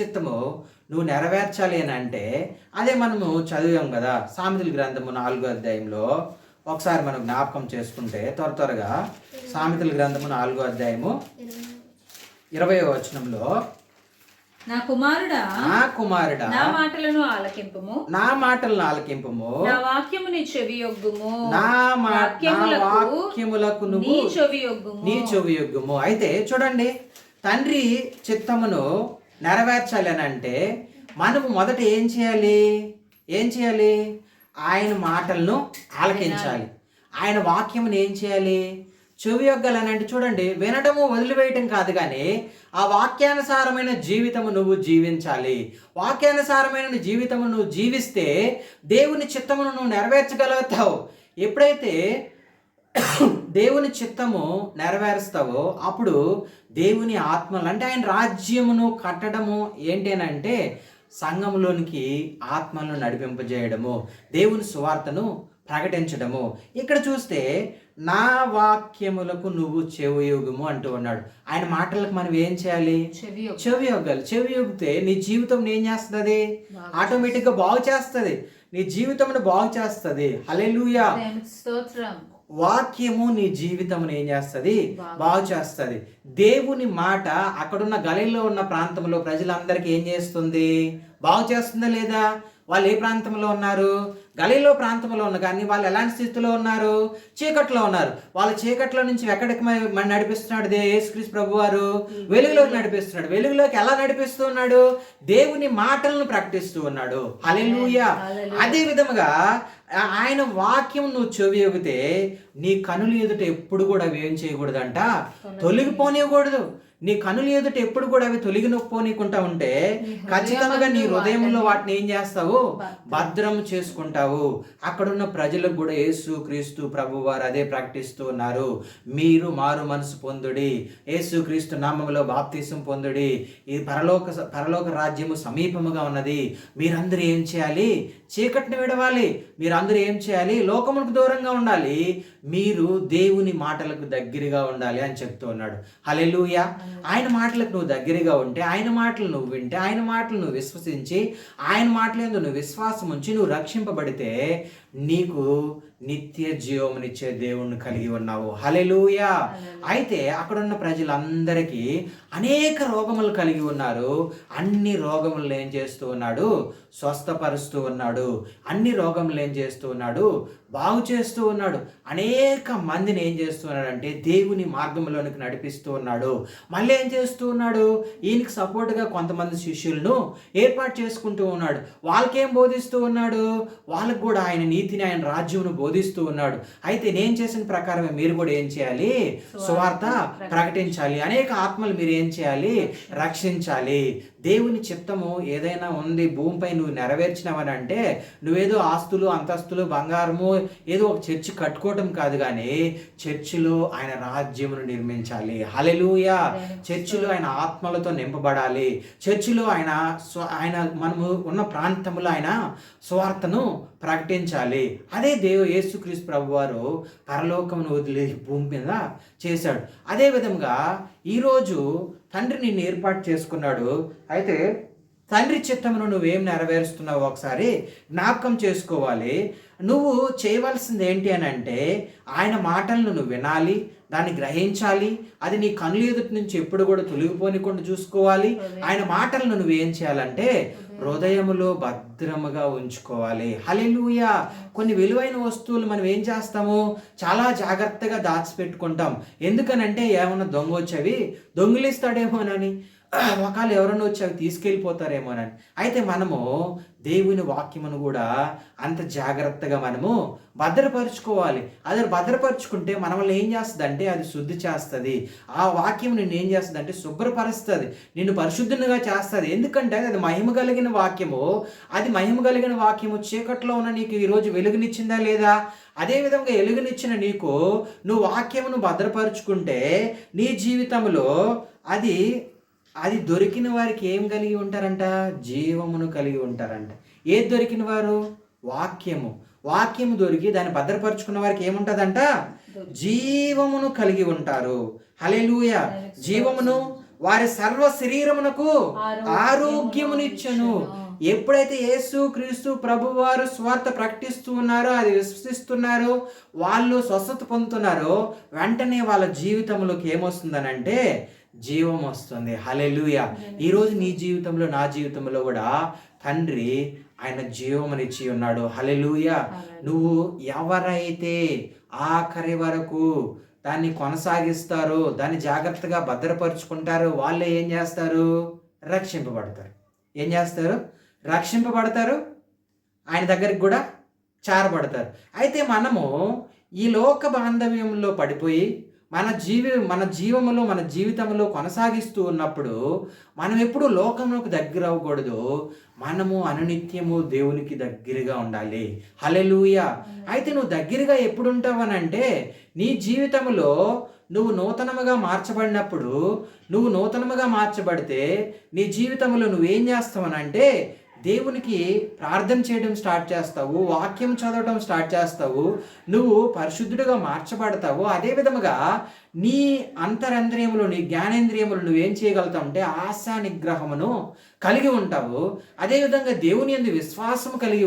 చిత్తము నువ్వు నెరవేర్చాలి అని అంటే అదే మనము చదివాం కదా సామెతల గ్రంథము నాలుగో అధ్యాయంలో. ఒకసారి మనం జ్ఞాపకం చేసుకుంటే త్వర త్వరగా సామెతల గ్రంథము నాలుగో అధ్యాయము ఇరవై వచనంలో నా కుమారుడా నా కుమారుడా నా మాటలను ఆలకింపుము. నా మాటలను ఆలకింపము. నా వాక్యముని చెవి యొగ్గుము. నా వాక్యములకు వాక్యములకు నువ్వు నీ చెవి యొగ్గుము. నీ చెవి యొగ్గుము. అయితే చూడండి తండ్రి చిత్తమును నెరవేర్చాలి అని అంటే మనము మొదట ఏం చేయాలి? ఏం చేయాలి? ఆయన మాటలను ఆలకించాలి. ఆయన వాక్యమును ఏం చేయాలి? చెవి యొగ్గాలని అంటే చూడండి వినడము వదిలివేయటం కాదు కానీ ఆ వాక్యానుసారమైన జీవితము నువ్వు జీవించాలి. వాక్యానుసారమైన జీవితము నువ్వు జీవిస్తే దేవుని చిత్తమును నువ్వు నెరవేర్చగలుగుతావు. ఎప్పుడైతే దేవుని చిత్తము నెరవేరుస్తావో అప్పుడు దేవుని ఆత్మలు అంటే ఆయన రాజ్యమును కట్టడము ఏంటి అని అంటే సంఘంలోనికి ఆత్మలను నడిపింపజేయడము దేవుని సువార్తను ప్రకటించడము. ఇక్కడ చూస్తే నా వాక్యములకు నువ్వు చెవియోగము అంటూ ఉన్నాడు. ఆయన మాటలకు మనం ఏం చేయాలి? చెవి యొగ్గు. చెవి యొగితే నీ జీవితం ఏం చేస్తుంది? ఆటోమేటిక్గా బాగు చేస్తుంది. నీ జీవితంను బాగు చేస్తుంది. దేవునికి స్తోత్రం. వాక్యము నీ జీవితమును ఏం చేస్తుంది? బాగు చేస్తుంది. దేవుని మాట అక్కడున్న గలీలో ఉన్న ప్రాంతంలో ప్రజలందరికీ ఏం చేస్తుంది? బాగు చేస్తుందా లేదా? వాళ్ళు ఏ ప్రాంతంలో ఉన్నారు? గలీలో ప్రాంతంలో ఉన్న కానీ వాళ్ళు ఎలాంటి స్థితిలో ఉన్నారు? చీకట్లో ఉన్నారు. వాళ్ళ చీకట్లో నుంచి ఎక్కడికి మన నడిపిస్తున్నాడు దే యేసుక్రీస్తు ప్రభు వారు వెలుగులోకి నడిపిస్తున్నాడు. వెలుగులోకి ఎలా నడిపిస్తూ ఉన్నాడు? దేవుని మాటలను ప్రకటిస్తూ ఉన్నాడు. హల్లెలూయా. అదే విధముగా ఆయన వాక్యం నువ్వు చెవియొగితే నీ కనులు ఎదుట ఎప్పుడు కూడా అవి ఏం చేయకూడదంట తొలగిపోనివ్వకూడదు. నీ కనులు ఎదుట ఎప్పుడు కూడా అవి తొలగిపోనీకుంటా ఉంటే ఖచ్చితంగా నీ హృదయంలో వాటిని ఏం చేస్తావు? భద్రం చేసుకుంటావు. అక్కడున్న ప్రజలకు కూడా యేసు క్రీస్తు ప్రభు వారు అదే ప్రకటిస్తూ ఉన్నారు. మీరు మారు మనసు పొందుడి. యేసు క్రీస్తు నామములో బాప్తీసం పొందుడి. ఈ పరలోక పరలోక రాజ్యము సమీపముగా ఉన్నది. మీరందరూ ఏం చేయాలి? చీకటిని విడవాలి. మీరందరూ ఏం చేయాలి? లోకములకు దూరంగా ఉండాలి. మీరు దేవుని మాటలకు దగ్గరగా ఉండాలి అని చెప్తూ ఉన్నాడు. హలెలూయా ఆయన మాటలకు నువ్వు దగ్గరగా ఉంటే ఆయన మాటలు నువ్వు వింటే ఆయన మాటలు నువ్వు విశ్వసించి ఆయన మాటలందు నువ్వు విశ్వాసం ఉంచి నువ్వు రక్షింపబడితే నీకు నిత్య జీవమునిచ్చే దేవుణ్ణి కలిగి ఉన్నావు. హలెలూయా అయితే అక్కడున్న ప్రజలందరికీ అనేక రోగములు కలిగి ఉన్నారు. అన్ని రోగములు ఏం చేస్తూ ఉన్నాడు? స్వస్థపరుస్తూ ఉన్నాడు. అన్ని రోగములు ఏం చేస్తూ ఉన్నాడు? బాగు చేస్తూ ఉన్నాడు. అనేక మందిని ఏం చేస్తూ ఉన్నాడంటే దేవుని మార్గంలోనికి నడిపిస్తూ ఉన్నాడు. మళ్ళీ ఏం చేస్తూ ఉన్నాడు? ఈయనకి సపోర్ట్గా కొంతమంది శిష్యులను ఏర్పాటు చేసుకుంటూ ఉన్నాడు. వాళ్ళకేం బోధిస్తూ ఉన్నాడు? వాళ్ళకు కూడా ఆయన నీతిని ఆయన రాజ్యమును బోధిస్తూ ఉన్నాడు. అయితే నేను చేసిన ప్రకారమే మీరు కూడా ఏం చేయాలి? సువార్త ప్రకటించాలి. అనేక ఆత్మలు మీరు ఏం చేయాలి? రక్షించాలి. దేవుని చిత్తము ఏదైనా ఉంది భూమిపై నువ్వు నెరవేర్చినావని అంటే నువ్వేదో ఆస్తులు అంతస్తులు బంగారము ఏదో ఒక చర్చి కట్టుకోవటం కాదు కానీ చర్చిలో ఆయన రాజ్యమును నిర్మించాలి. హలెలూయా చర్చిలో ఆయన ఆత్మలతో నింపబడాలి. చర్చిలో ఆయన ఆయన మనము ఉన్న ప్రాంతంలో ఆయన స్వార్థను ప్రకటించాలి. అదే దేవు యేసుక్రీస్తు ప్రభు వారు పరలోకమును వదిలి భూమి మీద చేశాడు. అదే విధంగా ఈరోజు తండ్రి నిన్ను ఏర్పాటు చేసుకున్నాడు. అయితే తండ్రి చిత్తమును నువ్వేం నెరవేరుస్తున్నావు ఒకసారి జ్ఞాపకం చేసుకోవాలి. నువ్వు చేయవలసింది ఏంటి అని అంటే ఆయన మాటలను నువ్వు వినాలి దాన్ని గ్రహించాలి అది నీ కనుల ఎదుటి నుంచి ఎప్పుడు కూడా తొలగిపోనికుండా చూసుకోవాలి. ఆయన మాటలను నువ్వేం చేయాలంటే హృదయములో భద్రముగా ఉంచుకోవాలి. హలెలూయా కొన్ని విలువైన వస్తువులు మనం ఏం చేస్తాము? చాలా జాగ్రత్తగా దాచిపెట్టుకుంటాం. ఎందుకనంటే ఏమన్నా దొంగ వచ్చేవి దొంగిలిస్తాడేమోనని. ఒకవేళ ఎవరైనా వచ్చి అవి తీసుకెళ్ళిపోతారేమోనని అయితే మనము దేవుని వాక్యమును కూడా అంత జాగ్రత్తగా మనము భద్రపరుచుకోవాలి. అది భద్రపరుచుకుంటే మనల్ని ఏం చేస్తుంది అంటే అది శుద్ధి చేస్తుంది. ఆ వాక్యం నిన్ను ఏం చేస్తుంది అంటే శుభ్రపరుస్తుంది. నిన్ను పరిశుద్ధునిగా చేస్తుంది. ఎందుకంటే అది మహిమ కలిగిన వాక్యము. అది మహిమ కలిగిన వాక్యము చీకట్లో ఉన్న నీకు ఈరోజు వెలుగునిచ్చిందా లేదా? అదేవిధంగా వెలుగునిచ్చిన నీకు నువ్వు వాక్యమును భద్రపరుచుకుంటే నీ జీవితంలో అది అది దొరికిన వారికి ఏం కలిగి ఉంటారంట? జీవమును కలిగి ఉంటారంట. ఏది దొరికిన వారు? వాక్యము. వాక్యము దొరికి దాన్ని భద్రపరుచుకున్న వారికి ఏముంటుందంట? జీవమును కలిగి ఉంటారు. హలెలూయ జీవమును వారి సర్వ శరీరమునకు ఆరోగ్యమునిచ్చను. ఎప్పుడైతే యేసు క్రీస్తు ప్రభు వారు స్వార్థ ప్రకటిస్తూ ఉన్నారో అది విశ్వసిస్తున్నారో వాళ్ళు స్వస్థత పొందుతున్నారో వెంటనే వాళ్ళ జీవితంలోకి ఏమొస్తుందనంటే జీవం వస్తుంది. హలెలుయ ఈరోజు నీ జీవితంలో నా జీవితంలో కూడా తండ్రి ఆయన జీవమునిచ్చి ఉన్నాడు. హలెలుయ నువ్వు ఎవరైతే ఆఖరి వరకు దాన్ని కొనసాగిస్తారో దాన్ని జాగ్రత్తగా భద్రపరుచుకుంటారో వాళ్ళే ఏం చేస్తారు? రక్షింపబడతారు. ఏం చేస్తారు? రక్షింపబడతారు. ఆయన దగ్గరికి కూడా చారబడతారు. అయితే మనము ఈ లోక బాంధవ్యంలో పడిపోయి మన జీవి మన జీవములో మన జీవితంలో కొనసాగిస్తూ ఉన్నప్పుడు మనం ఎప్పుడు లోకములకు దగ్గర అవ్వకూడదు. మనము అనునిత్యము దేవునికి దగ్గరగా ఉండాలి. హలెలూయ అయితే నువ్వు దగ్గరగా ఎప్పుడు ఉంటావనంటే నీ జీవితంలో నువ్వు నూతనముగా మార్చబడినప్పుడు నువ్వు నూతనముగా మార్చబడితే నీ జీవితంలో నువ్వేం చేస్తావనంటే దేవునికి ప్రార్థన చేయడం స్టార్ట్ చేస్తావు వాక్యం చదవడం స్టార్ట్ చేస్తావు నువ్వు పరిశుద్ధుడిగా మార్చబడతావు. అదే విధముగా నీ అంతరంద్రియములు నీ జ్ఞానేంద్రియములు నువ్వేం చేయగలుగుతావు అంటే ఆశా నిగ్రహమును కలిగి ఉంటావు. అదేవిధంగా దేవుని ఎందు విశ్వాసము కలిగి